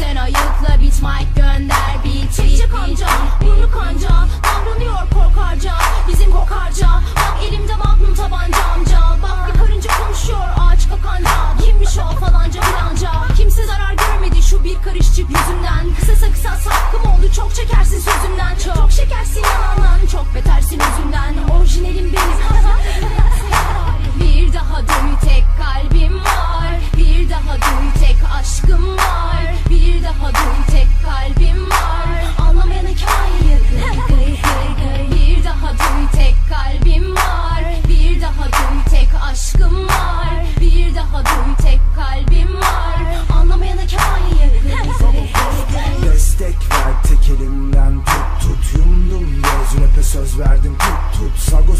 Sen ayıkla beat mic gönder beat Çekçe kanca burnu kanca Davranıyor korkarca bizim kokarca. Bak elimde magnum tabancam cam Bak bir karınca konuşuyor ağaç kakanca Kimmiş o falanca filanca. Kimse zarar görmedi şu bir karışçık yüzü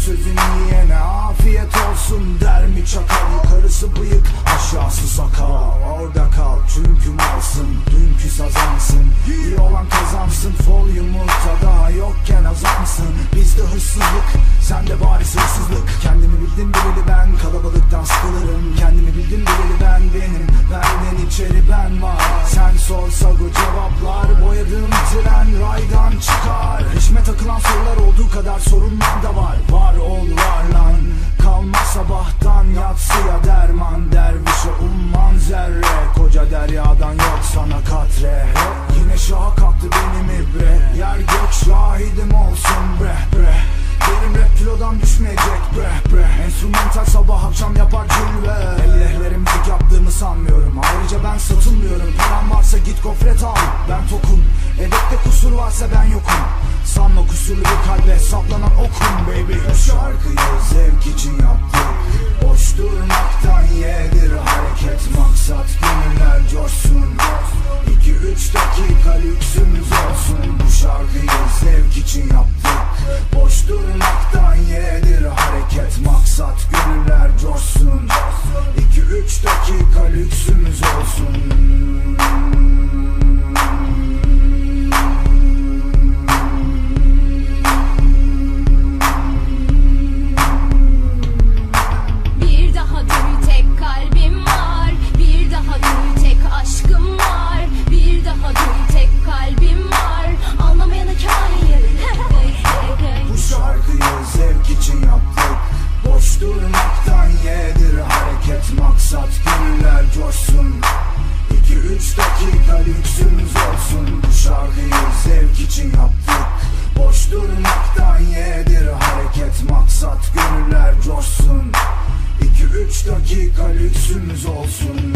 sözünü yiyene afiyet olsun der mi çakal? Yukarısı bıyık aşağısı sakal. Orada kal çünkü malsın dünkü sazansın. İyi olan kazansın fol yumurtada yokken azansın. Bizde hırsızlık sende bari hırsızlık Kendimi bildim bileli ben kalabalıktan sıkılırım. Kendimi bildim bileli ben benim Benden içeri ben var. Sen sorsa bu cevaplar Boyadığım tren raydan çıkar. Peşime takılan sorular olduğu kadar sorunlar da var sana katre. Yine şaha kalktı benim ibre. Yer gök şahidim olsun bre bre. Derim rap kilodan düşmeyecek bre bre. Enstrümantal sabah akşam yapar cilve Ellehlerim tek yaptığımı sanmıyorum. Ayrıca ben satılmıyorum. Param varsa git gofret al. Ben tokum. Edepte kusur varsa ben yokum. Sanma kusurlu bir kalbe saplanan okum baby Maksat gönüller coşsun. 2-3 dakika lüksümüz olsun